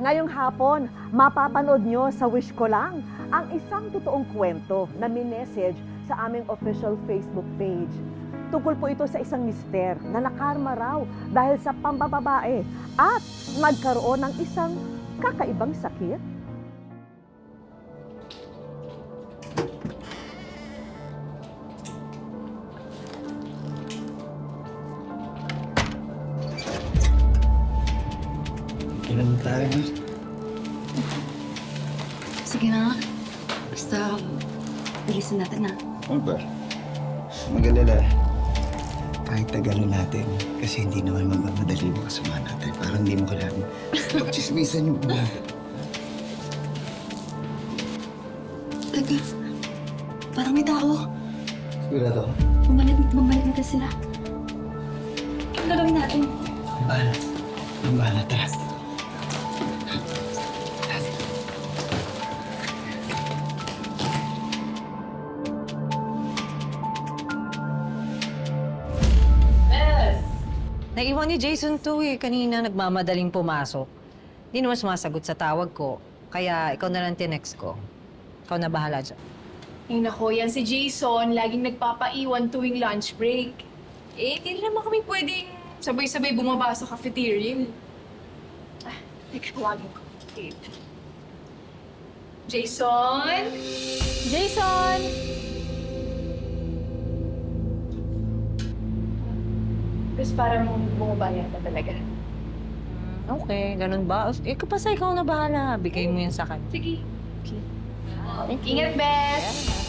Ngayong hapon, mapapanood nyo sa Wish Ko Lang ang isang totoong kwento na minessage sa aming official Facebook page. Tungkol po ito sa isang mister na nakarma raw dahil sa pambababae at nagkaroon ng isang kakaibang sakit. Ano ba? Magalala. Kahit tagalin natin, kasi hindi naman magmamadali mo kasama natin. Parang hindi mo kailangan pagchismisan yung buwan. Teka, parang may tao. Sigurado. Bumalik, bumalik na sila. Ano gagawin natin? Ang bahala. Ang bahala, tara. Naiwan ni Jason to eh. Kanina nagmamadaling pumasok. Hindi naman sumasagot sa tawag ko. Kaya ikaw na lang tinext ko. Ikaw na bahala dyan. Ay nako, yan si Jason, laging nagpapaiwan tuwing lunch break. Eh, hindi naman kami pwedeng sabay-sabay bumaba sa cafeteria. Ah, teka, tawagin ko. Okay. Jason? Jason! Tapos parang bumaba yata talaga. Okay, ganun ba? Eh, kapasa ikaw na bahala. Bigay mo yan sa kanya. Sige. Okay. Ingat, Bes!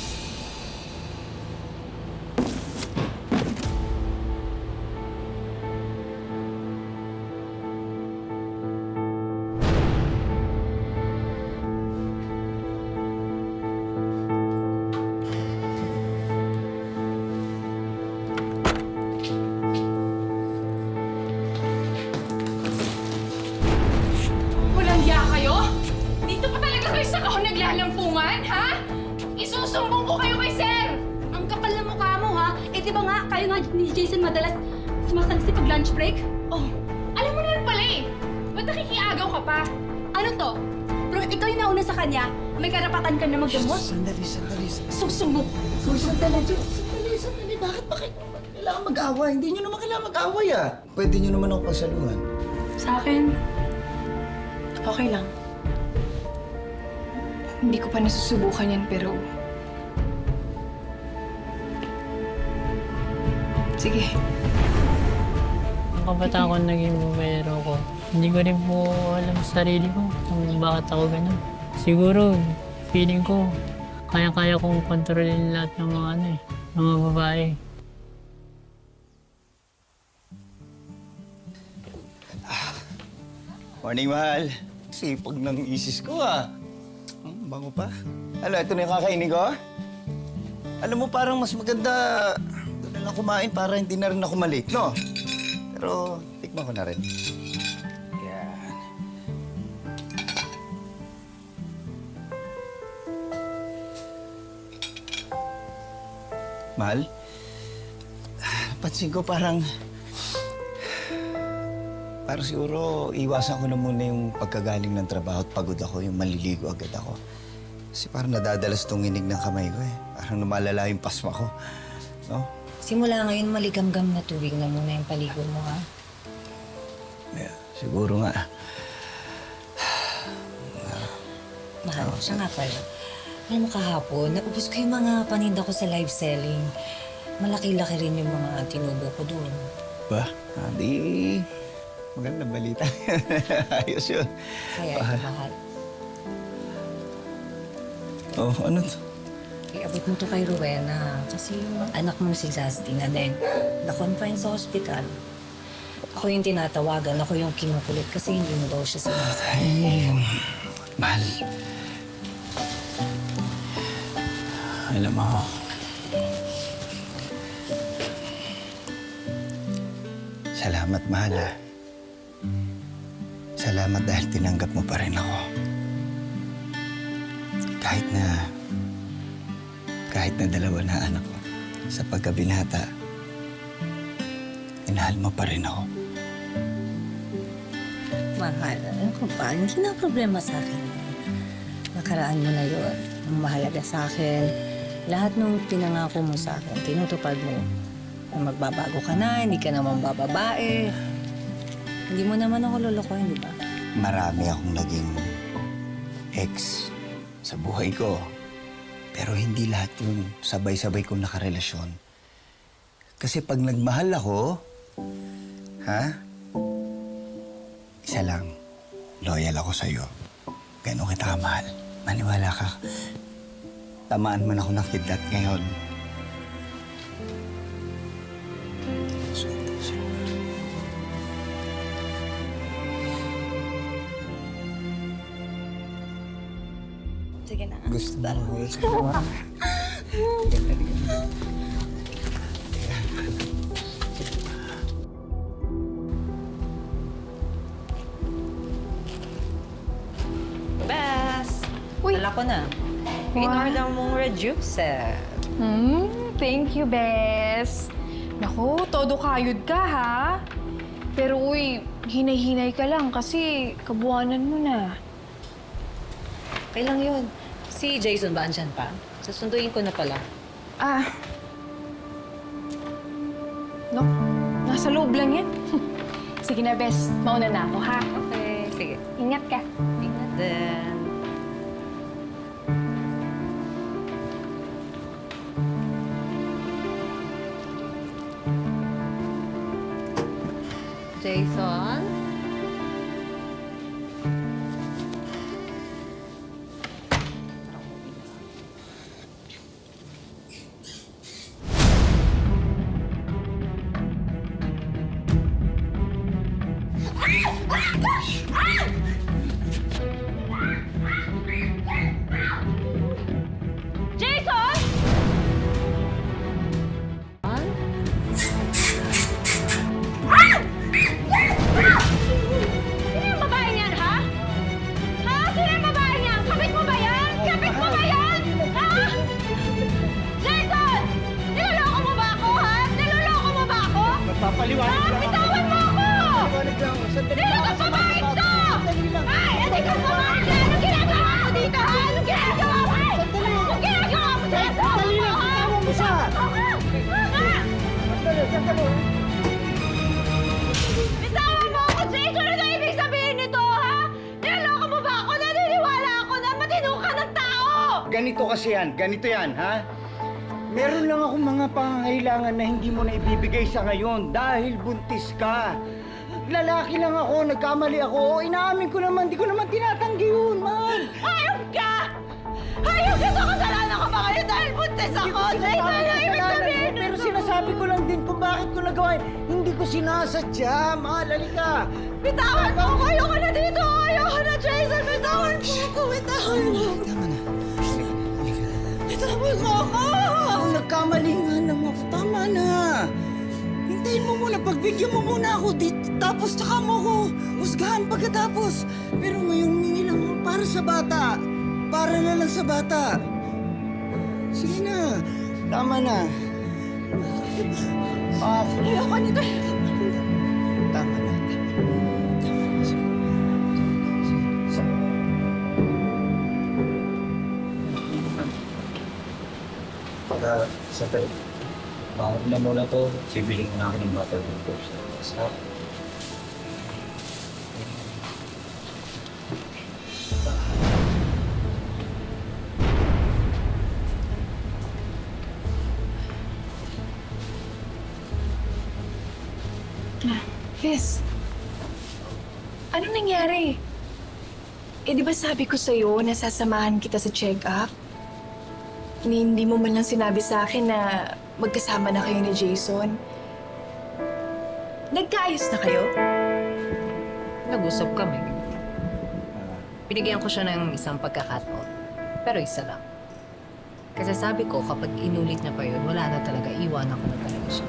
Nga, ni Jason madalas sumasalisi pag lunch break? Oh, alam mo naman pala eh. Ba't nakikiagaw ka pa? Ano to? Pero ikaw yung nauna sa kanya, may karapatan ka na magdamot. Sandali, sandali. Susumbong. Sandali, sandali, sandali. Bakit ba kayo kailangan mag-away? Hindi nyo naman kailangan mag-away ah. Pwede nyo naman ako pasaluhan. Sa akin, okay lang. Hindi ko pa nasusubukan yan, pero... Sige. Ang kabataan ko naging bumayero ko. Hindi ko rin po alam sa sarili ko kung bakit ako ganun. Siguro, feeling ko, kaya-kaya kong kontrolin lahat ng mga ano eh, mga babae. Morning, mahal. Sipag ng isis ko, ah. Hmm, bango pa. Ano, ito na yung kakainin ko? Alam mo, parang mas maganda na lang kumain para hindi na rin ako malik, no? Pero, tikman ko na rin. Yan. Mahal? Pansin ko parang Parang siguro, iwasan ko na muna yung pagkagaling ng trabaho at pagod ako, yung maliligo agad ako. Kasi parang nadadalas tong inig ng kamay ko eh. Parang lumalala yung pasma ko. No? Simula ngayon, maligamgam na tubig na muna yung paligo mo, ha? Yeah, siguro nga. Mahal, siya nga pala. Alam mo kahapon, naubos ko yung mga paninda ko sa live selling. Malaki-laki rin yung mga tinubo ko doon. Ba? Ah, di... Magandang balita. Ayos yun. Kaya ito, mahal. Oh, ano to? Iabot mo to kay Rowena. Kasi yung anak mo si Justin na din, na-confine sa hospital. Ako yung tinatawagan, ako yung kinukulit kasi hindi mo daw siya sinasabi. Ay, mahal. Alam mo, salamat, mahal ah. Salamat dahil tinanggap mo pa rin ako. Kahit na, kahit na dalawa na anak ko, sa pagkabinata, inahal mo pa rin ako. Mahal, ano ka ba? Hindi na problema sa akin. Nakaraan mo na yun. Ang mahalaga sa akin, lahat ng pinangako mo sa akin, tinutupad mo. Na magbabago ka na, hindi ka naman bababae. Hindi mo naman ako lolokohin, di ba? Marami akong naging ex sa buhay ko. Pero hindi lahat yun sabay-sabay kong nakarelasyon. Kasi pag nagmahal ako, ha? Isa lang, loyal ako sa'yo. Ganon kita kamahal. Maniwala ka. Tamaan man ako ng kidlat ngayon. Sige na. Gusto mo ko. Ganda, ganda. Bes! Uy. Dala ko na. Wow. In-order mong red juice eh. Hmm, thank you, Bes. Naku, todo kayod ka, ha? Pero uy, hinay-hinay ka lang kasi kabuanan mo na. Okay lang yun. Si Jason ba andyan pa? Susunduin ko na pala. Ah. No, nasa loob lang yan. Sige na, Bes. Mauna na ako, ha? Okay, sige. Ingat ka. Yan, ganito yan, ha? Meron lang akong mga pangangailangan na hindi mo na ibibigay sa ngayon dahil buntis ka. Lalaki lang ako, nagkamali ako. Inaamin ko naman, di ko naman tinatanggi yun, mahal. Hayop ka! Hayop ka sa kasalanan ko ba kayo dahil buntis ako? Jason, ano ibig sabihin Pero nito? sinasabi ko lang din kung bakit ko nagawa yun. Hindi ko sinasadya, mahal. Halika. Bitawan mo ako! Ayoko na dito! Ayoko na, Jason! Bitawan mo ako! Bitawan mo! Tama na. Bitawan mo ako! Ako nagkamali nga lang ako. Tama na. Hintayin mo muna. Pagbigyan mo muna ako dito. Tapos tsaka mo ako husgahan pagkatapos. Pero ngayon mingi lang ako para sa bata. Para na lang sa bata. Sige na. Tama na. Ah, Ayoko nito! Pagka sa tayo, bakit na muna to, sibiling mo na ako ng bottle ng coach. Sa Bes, ano nangyari? Eh, di ba sabi ko sa'yo na sasamahan kita sa check-up? Ni hindi mo man lang sinabi sa akin na magkasama na kayo ni Jason. Nagkaayos na kayo? Nag-usap kami. Binigyan ko siya ng isang pagkakataon. Pero isa lang. Kasi sabi ko, kapag inulit niya pa yun, wala na talaga. Iwanan ko na talaga siya.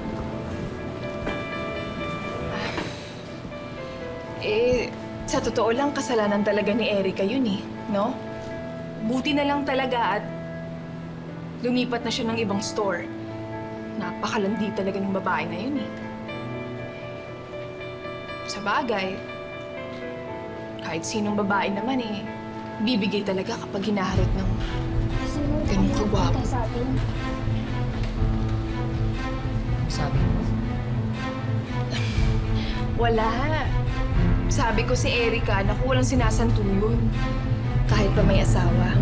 Eh, sa totoo lang, kasalanan talaga ni Erica yun eh, no? Buti na lang talaga at lumipat na siya ng ibang store. Napakalandi talaga ng babae na yun eh. Sa bagay, Kahit sinong babae naman eh, bibigay talaga kapag hinaharot ng ganun kagwapo. Sabi mo. Wala. Sabi ko si Erika, naku walang sinasanto yun. Kahit pa may asawa.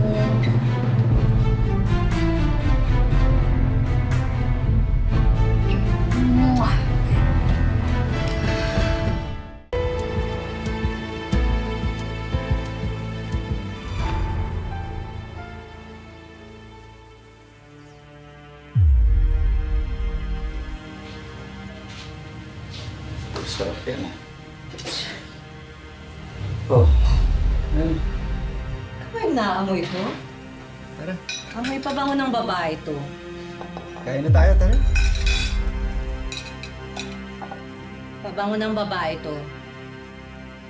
Sarap yan ah. Oh. Ayun. Ano yung naamoy ko? Tara. Amoy pa bango ng babae to. Kain na tayo, tara. Pabango ng babae to.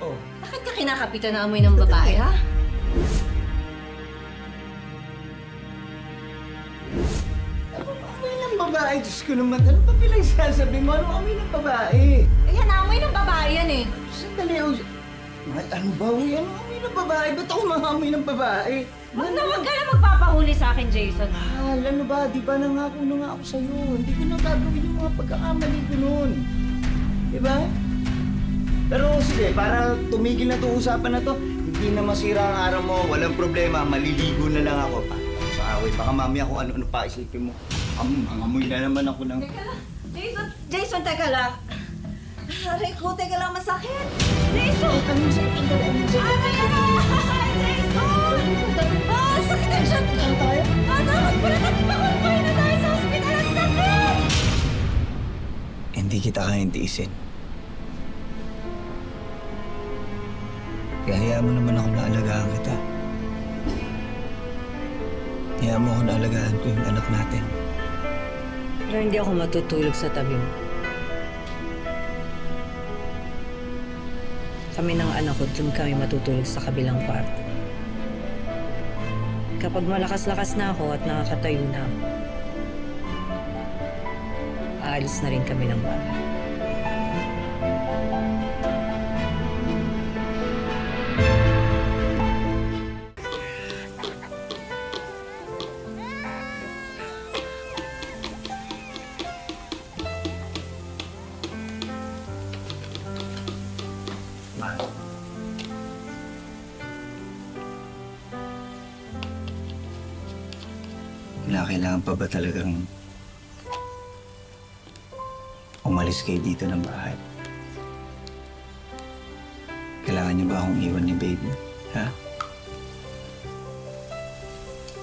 Oh. Bakit ka kinakapitan na amoy ng babae, ha? Amoy ng babae, Diyos ko naman. Ano pa pilang sasabi mo? Ano amoy ng babae? Ayan, amoy ng babae yan eh. Sandali, oh. Ay, ano ba? Uy, ano amoy ng babae? Ba't ako maamoy ng babae? Huwag na huwag ka na magpapahuli sa akin, Jason. Ah, ano ba? Di ba nangako na nga ako sa'yo? Hindi ko na gagawin yung mga pagkakamali ko noon. Di ba? Pero sige, para tumigil na itong usapan na to, hindi na masira ang araw mo, walang problema, maliligo na lang ako. Pa, sa away, baka mamaya kung ano-ano pa isipin mo. Am, ang amoy na naman ako ng... Jason, Jason, teka lang. Aray ko, teka lang, masakit. Jason! Ano sa Aray ko! Jason! Ah, sakit ang tiyan ko! Ah, dapat pala nagpakonfine na tayo sa ospital. Ang sakit! Hindi kita kayang tiisin. Kaya hayaan mo naman ako na alagaan kita. Hayaan mo ako na alagaan ko yung anak natin. Pero hindi ako matutulog sa tabi mo. Kami ng anak ko, dun kami matutulog sa kabilang kwarto. Kapag malakas-lakas na ako at nakakatayo na ako, aalis na rin kami ng bahay. Ba talagang umalis kayo dito ng bahay? Kailangan niyo ba akong iwan ni baby? Ha?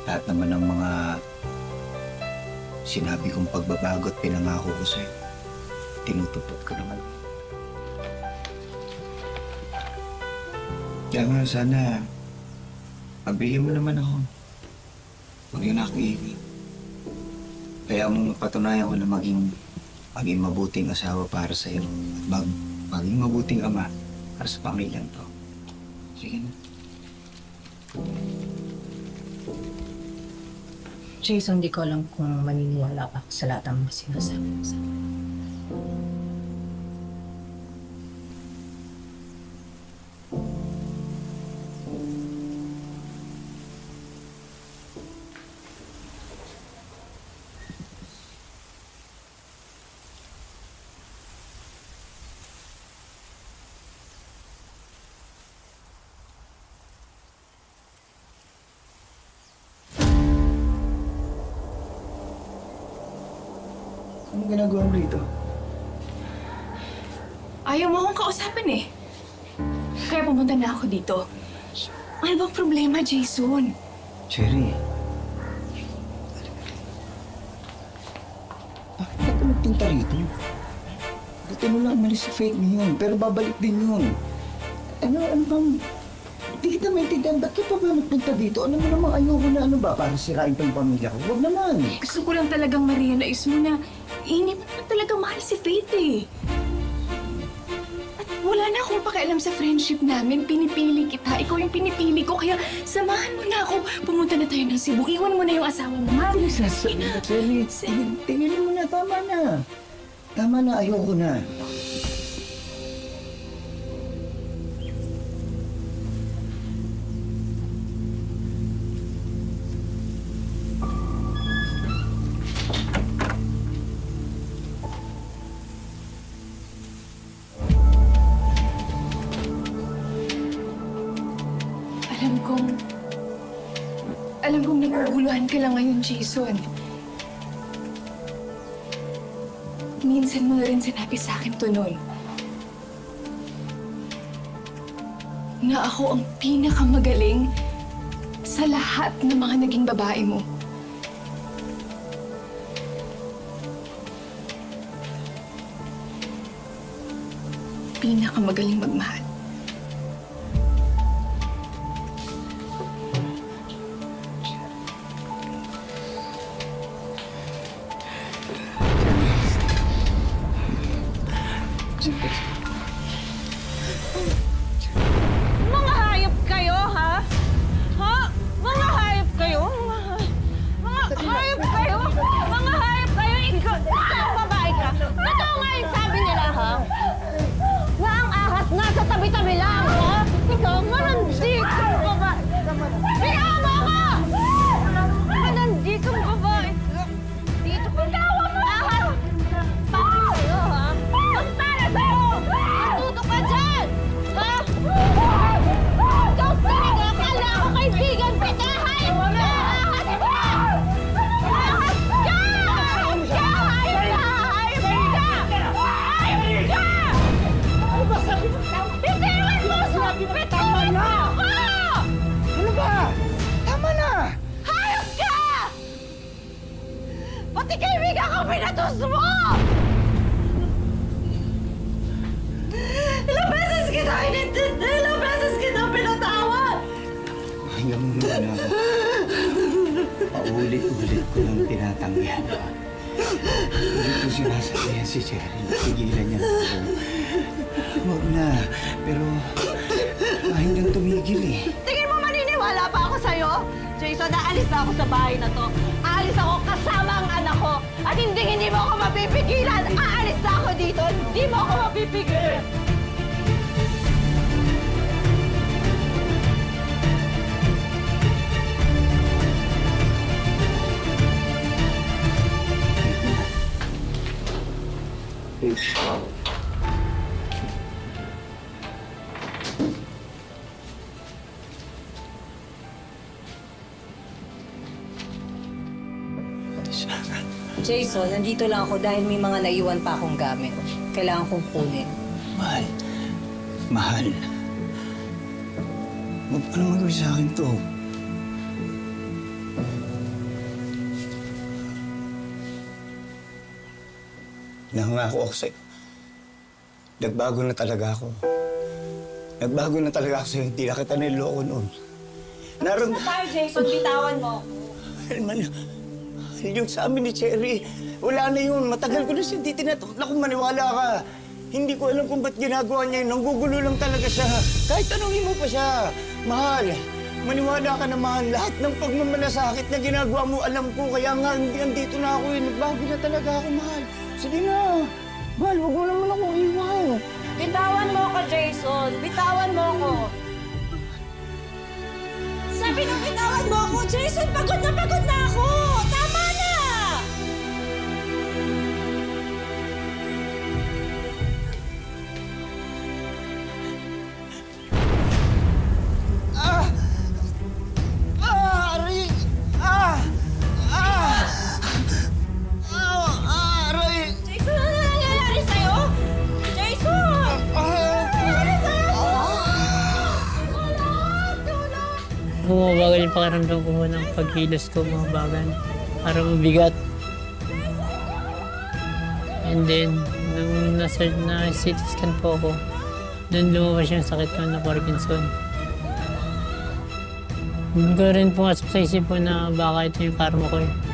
Lahat naman ng mga sinabi kong pagbabago at pinangako ko sa'yo, tinutupad ko naman. Kaya nga sana, pagbigyan mo naman ako. Huwag yun ako iiwan. Kaya mo mapatunayan ko na maging, maging mabuting asawa para sa iyo. Mag, maging mabuting ama para sa pamilyang to. Sige na. Jason, di ko alam kung maniniwala ka sa lahat ng sinasabi mo sa akin. Ano ginagawa mo rito? Ayaw mo akong kausapin eh. Kaya pumunta na ako dito. Ano bang problema, Jason? Cherry. Bakit ka nagpunta rito? Buti mo lang umalis sa fake ngayon, pero babalik din yun. Ano, ano bang... Hindi kita maintindihan, ba't ka pa ba nagpunta dito? Ano mo namang ayoko na ano ba, para sirain pa yung pamilya ko? Huwag naman. Gusto ko lang talagang ma-realize mo na eh, hindi mo talaga mahal si Faith eh. At wala na akong pakialam sa friendship namin. Pinipili kita. Ikaw yung pinipili ko. Kaya samahan mo na ako. Pumunta na tayo ng Cebu. Iwan mo na yung asawa mo. Ha? Sasabi na, Cherry, tingnan mo na, tama na. Tama na, ayoko na. Jason? Minsan mo na rin sinabi sa akin to noon. Na ako ang pinakamagaling sa lahat ng mga naging babae mo. Pinakamagaling magmahal. Tigilan niya ako. Huwag na. Pero ayaw niyang tumigil eh. Tingin mo maniniwala pa ako sa'yo? Jason, naalis na ako sa bahay na to. Aalis ako kasama ang anak ko. At hindi hindi mo ako mapipigilan. Aalis na ako dito. Hindi mo ako mapipigilan. Jason, nandito lang ako dahil may mga naiwan pa akong gamit. Kailangan kong kunin. Mahal. Mahal. Huwag naman gawin sa akin to. Nangako ako sa'yo. Nagbago na talaga ako. Nagbago na talaga ako sa'yo. Hindi na kita niloko noon. Naram... Tayo, Jason, bitawan mo. Man, yung sa amin ni Cherry, wala na yun. Matagal ko na siya di tinatok. Naku, maniwala ka. Hindi ko alam kung ba't ginagawa niya yun. Nanggugulo lang talaga siya. Kahit tanongin mo pa siya. Mahal, maniwala ka na mahal. Lahat ng pagmamalasakit na ginagawa mo, alam ko. Kaya nga, hindi andito na ako eh. Nagbago na talaga ako, mahal. Sige na. Mahal, wag mo naman ako iwan. Bitawan mo ako, Jason. Bitawan mo ako. Sabi nung bitawan mo ako, Pakiramdam ko ng pagkilos ko mga bagan. Parang mabigat. And then, nung nasa na CT scan po ako, doon lumabas yung sakit ko na Parkinson. Hindi ko rin pumasok sa isip ko na baka ito yung karma ko eh.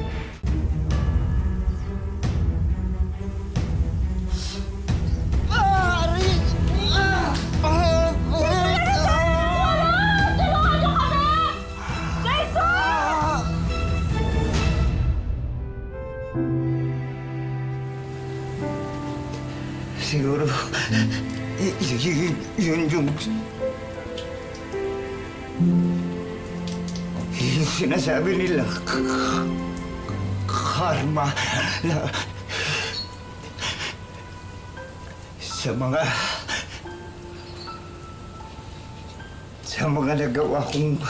Y- y- y- yun yung... Sinasabi nila, karma. Sa mga... Sa mga nagawa kong...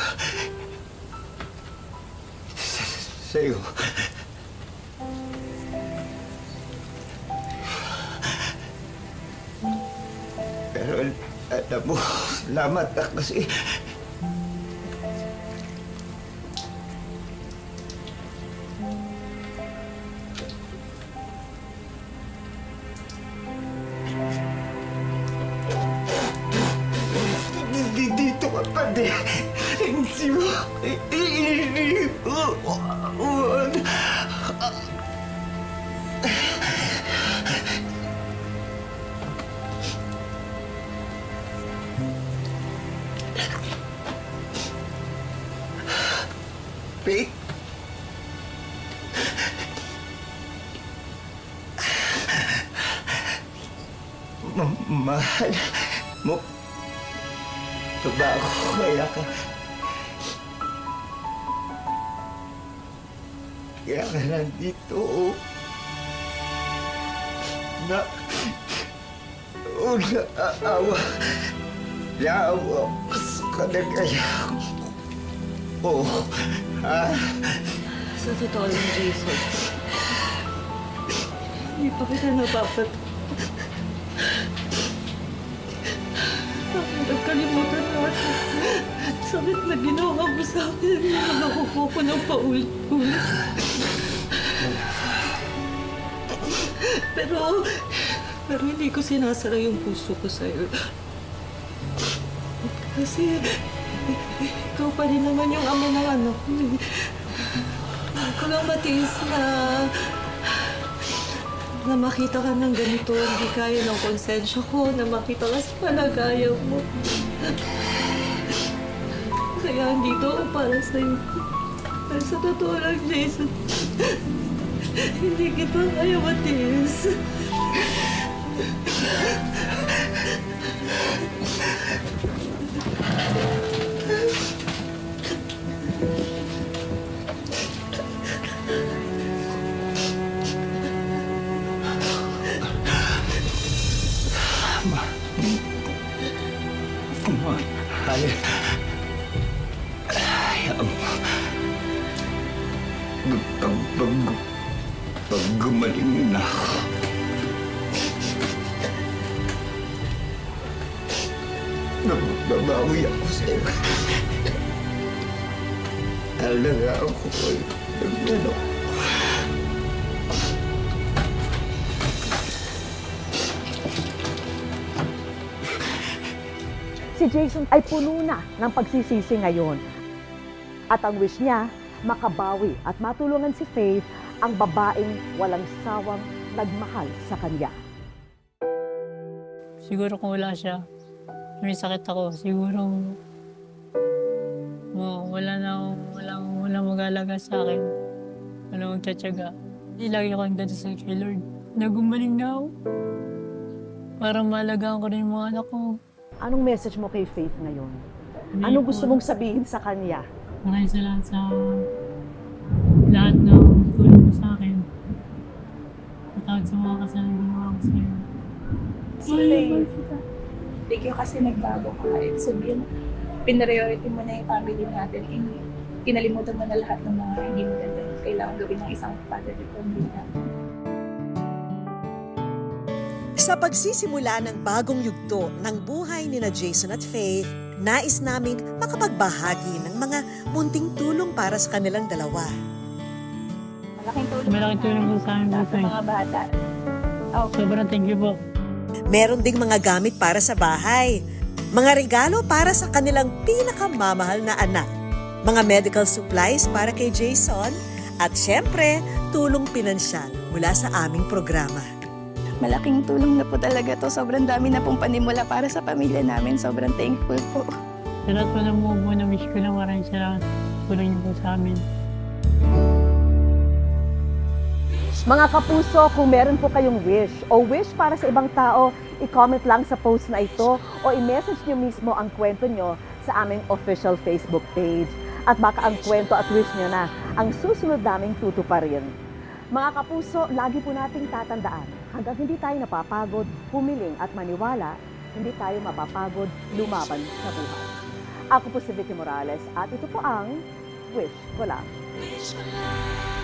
Sa, sa'yo. Pero alam mo, salamat ah, kasi ka kaya ka nandito na una awa naawa sa kanagaya ko ha Sa totoo lang, Jason. Hindi pa kita napapat. Sakit na ginawa mo sa akin. Nakukuha ko ng paulit-ulit. Pero, pero hindi ko sinasara yung puso ko sa'yo. Kasi, ikaw pa rin naman yung ama ng anak ko. Hindi ko lang matiis na na makita ka ng ganito, hindi kaya ng konsensya ko, na makita ka sa palagayan mo. Kaya andito ako para sa'yo. Pero sa totoo lang, Jason, hindi kita kaya matiis. Babawi ako sa'yo. Alaga ako ko'y naglalok. Si Jason ay puno na ng pagsisisi ngayon. At ang wish niya, makabawi at matulungan si Faith ang babaeng walang sawang nagmahal sa kanya. Siguro kung wala siya, may sakit ako, siguro mo, wala na akong, wala, wala mag-alaga sa akin. Wala magtsatsaga. Hindi lagi ako ang sa kay Lord. Nagumaling na ako. Para malagaan ko rin yung mga anak ko. Anong message mo kay Faith ngayon? Hindi Anong gusto mong sabihin sa kanya? Maraming salamat sa lahat ng tulong mo sa akin. Patawad sa mga kasalanan ginawa ko sa iyo. Faith, Thank you kasi nagbago ka. Ibig sabihin, pinriority mo na yung family natin. In, kinalimutan mo na lahat ng mga hindi maganda kailangan gawin ng isang father at pamilya. Sa pagsisimula ng bagong yugto ng buhay ni na Jason at Faith, nais naming makapagbahagi ng mga munting tulong para sa kanilang dalawa. Malaking tulong. Malaking tulong po sa amin eh. mga bata. Sobrang thank you po. Meron ding mga gamit para sa bahay, mga regalo para sa kanilang pinakamamahal na anak, mga medical supplies para kay Jason, at syempre, tulong pinansyal mula sa aming programa. Malaking tulong na po talaga to. Sobrang dami na pong panimula para sa pamilya namin. Sobrang thankful po. Sa lahat po ng mga buwan na wish ko lang maraming salamat. Tulong niyo po sa amin. Mga kapuso, kung meron po kayong wish o wish para sa ibang tao, i-comment lang sa post na ito o i-message nyo mismo ang kwento nyo sa aming official Facebook page. At baka ang kwento at wish nyo na ang susunod naming tutuparin. Mga kapuso, lagi po nating tatandaan, hanggang hindi tayo napapagod, humiling at maniwala, hindi tayo mapapagod lumaban sa buhay. Ako po si Vicky Morales at ito po ang Wish Ko Lang. Wish ko lang